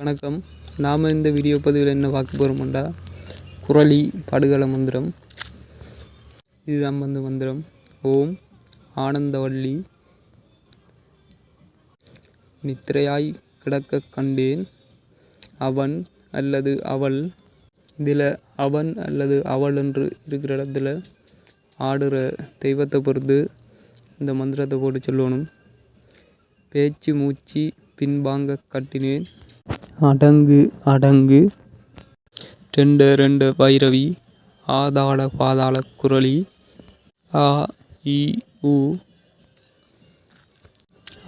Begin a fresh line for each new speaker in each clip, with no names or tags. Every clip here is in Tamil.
வணக்கம். நாம் இந்த வீடியோ பதிவில் என்ன பார்க்க போகிறோம்டா குரலி படுகள மந்திரம். இதுதான் வந்து மந்திரம். ஓம் ஆனந்தவள்ளி நித்திரையாய் கிடக்க கண்டேன். அவன் அல்லது அவள். இதில் அவன் அல்லது அவள் என்று இருக்கிற இடத்துல ஆடுற தெய்வத்தை பொறுத்து இந்த மந்திரத்தை போட்டு சொல்லணும். பேச்சு மூச்சு பின்பாங்க கட்டினேன். அடங்கு அடங்கு. ரெண்டு ரெண்டு பைரவி ஆதாள பாதாள குரலி. ஆ இ உ.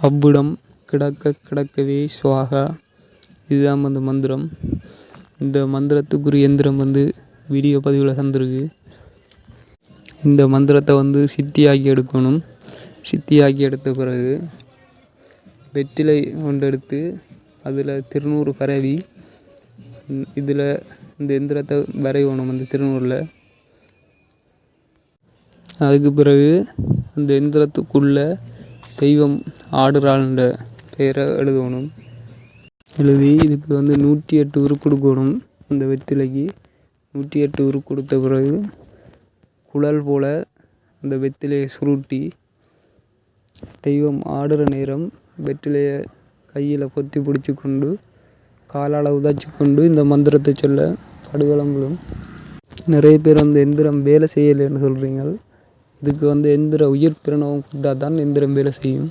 அவ்விடம் கிடக்க கிடக்கவே சுவாகா. இதுதான் அந்த மந்திரம். இந்த மந்திரத்துக்குரிய எந்திரம் வந்து வீடியோ பதிவில் தந்திருக்கு. இந்த மந்திரத்தை வந்து சித்தியாக்கி எடுக்கணும். சித்தியாக்கி எடுத்த பிறகு வெற்றிலை கொண்டெடுத்து அதில் திருநூறு பரவி இதில் இந்த எந்திரத்தை வரையணும் அந்த திருநூறில். அதுக்கு பிறகு அந்த எந்திரத்துக்குள்ளே தெய்வம் ஆடுறாள்ன்ற பெயரை எழுதணும். எழுதி இதுக்கு வந்து நூற்றி எட்டு உரு கொடுக்கணும் அந்த வெத்திலைக்கு நூற்றி எட்டு உரு கொடுத்த பிறகு குழல் போல் அந்த வெத்திலையை சுருட்டி தெய்வம் ஆடுற நேரம் வெற்றிலையை கையில் பொத்தி பிடிச்சி கொண்டு காலால் உதாச்சி கொண்டு இந்த மந்திரத்தை சொல்ல படுகளங்களும் நிறைய பேர் வந்து எந்திரம் வேலை செய்யலைன்னு சொல்கிறீங்க இதுக்கு வந்து எந்திர உயிர் பிரணவம் கொடுத்தா தான் எந்திரம் வேலை செய்யும்.